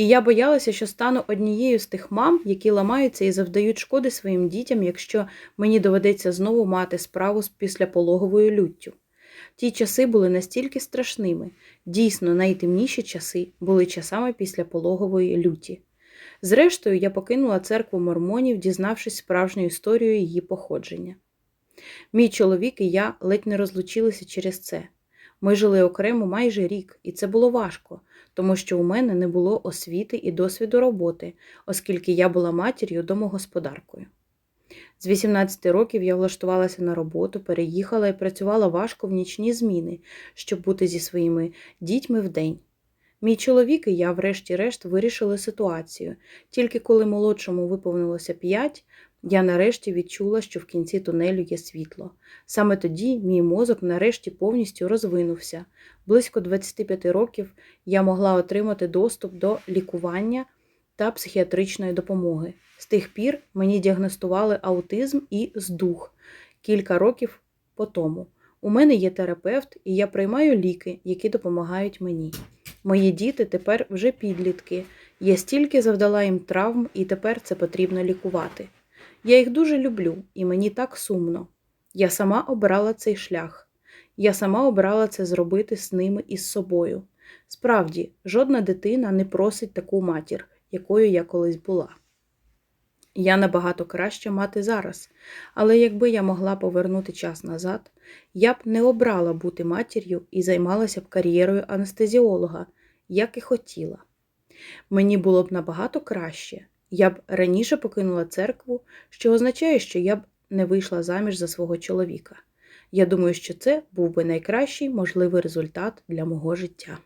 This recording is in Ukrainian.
І я боялася, що стану однією з тих мам, які ламаються і завдають шкоди своїм дітям, якщо мені доведеться знову мати справу з післяпологовою люттю. Ті часи були настільки страшними, дійсно найтемніші часи були часами після пологової люті. Зрештою, я покинула церкву мормонів, дізнавшись справжню історію її походження. Мій чоловік і я ледь не розлучилися через це. Ми жили окремо майже рік, і це було важко, тому що у мене не було освіти і досвіду роботи, оскільки я була матір'ю домогосподаркою. З 18 років я влаштувалася на роботу, переїхала і працювала важко в нічні зміни, щоб бути зі своїми дітьми вдень. Мій чоловік і я, врешті-решт, вирішили ситуацію. Тільки коли молодшому виповнилося 5, я нарешті відчула, що в кінці тунелю є світло. Саме тоді мій мозок нарешті повністю розвинувся. Близько 25 років я могла отримати доступ до лікування та психіатричної допомоги. З тих пір мені діагностували аутизм і здух кілька років по тому. У мене є терапевт, і я приймаю ліки, які допомагають мені. Мої діти тепер вже підлітки. Я стільки завдала їм травм, і тепер це потрібно лікувати. Я їх дуже люблю, і мені так сумно. Я сама обрала цей шлях. Я сама обрала це зробити з ними і з собою. Справді, жодна дитина не просить таку матір, якою я колись була. Я набагато краща мати зараз, але якби я могла повернути час назад, я б не обрала бути матір'ю і займалася б кар'єрою анестезіолога, як і хотіла. Мені було б набагато краще, я б раніше покинула церкву, що означає, що я б не вийшла заміж за свого чоловіка. Я думаю, що це був би найкращий можливий результат для мого життя.